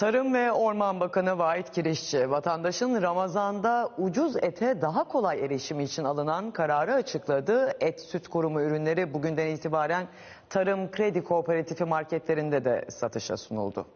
Tarım ve Orman Bakanı Vahit Kirişçi, vatandaşın Ramazan'da ucuz ete daha kolay erişimi için alınan kararı açıkladı. Et süt kurumu ürünleri bugünden itibaren Tarım Kredi Kooperatifi marketlerinde de satışa sunuldu.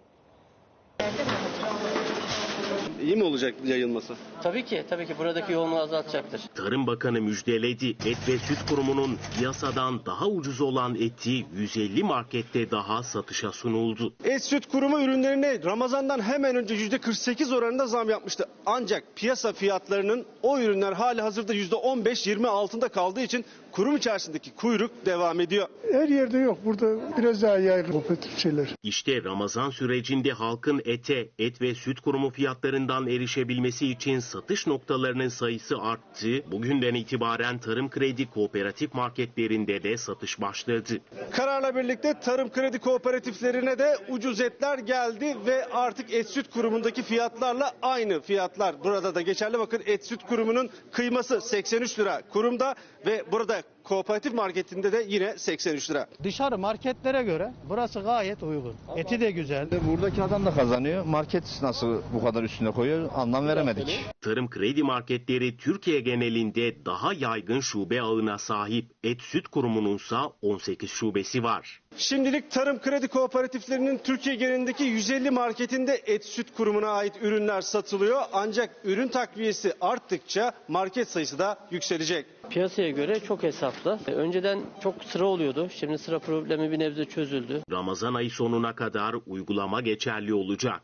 İyi mi olacak yayılması? Tabii ki, tabii ki buradaki yoğunluğu azaltacaktır. Tarım Bakanı müjdeledi. Et ve Süt Kurumu'nun piyasadan daha ucuz olan eti 150 markette daha satışa sunuldu. Et süt kurumu ürünlerine Ramazan'dan hemen önce %48 oranında zam yapmıştı. Ancak piyasa fiyatlarının o ürünler hali hazırda %15-20 altında kaldığı için kurum içerisindeki kuyruk devam ediyor. Her yerde yok. Burada biraz daha yaygın kooperatif şeyler. İşte Ramazan sürecinde halkın ete, et ve süt kurumu fiyatlarından erişebilmesi için satış noktalarının sayısı arttı. Bugünden itibaren Tarım Kredi Kooperatif marketlerinde de satış başladı. Kararla birlikte tarım kredi kooperatiflerine de ucuz etler geldi ve artık et süt kurumundaki fiyatlarla aynı fiyatlar burada da geçerli. Bakın et süt kurumunun kıyması 83 lira kurumda ve burada kooperatif marketinde de yine 83 lira. Dışarı marketlere göre burası gayet uygun. Eti de güzel. Buradaki adam da kazanıyor. Market nasıl bu kadar üstüne koyuyor anlam veremedik. Tarım Kredi marketleri Türkiye genelinde daha yaygın şube ağına sahip. Et Süt Kurumu'nunsa 18 şubesi var. Şimdilik tarım kredi kooperatiflerinin Türkiye genelindeki 150 marketinde et süt kurumuna ait ürünler satılıyor. Ancak ürün takviyesi arttıkça market sayısı da yükselecek. Piyasaya göre çok hesaplı. E, Önceden çok sıra oluyordu. Şimdi sıra problemi bir nebze çözüldü. Ramazan ayı sonuna kadar uygulama geçerli olacak.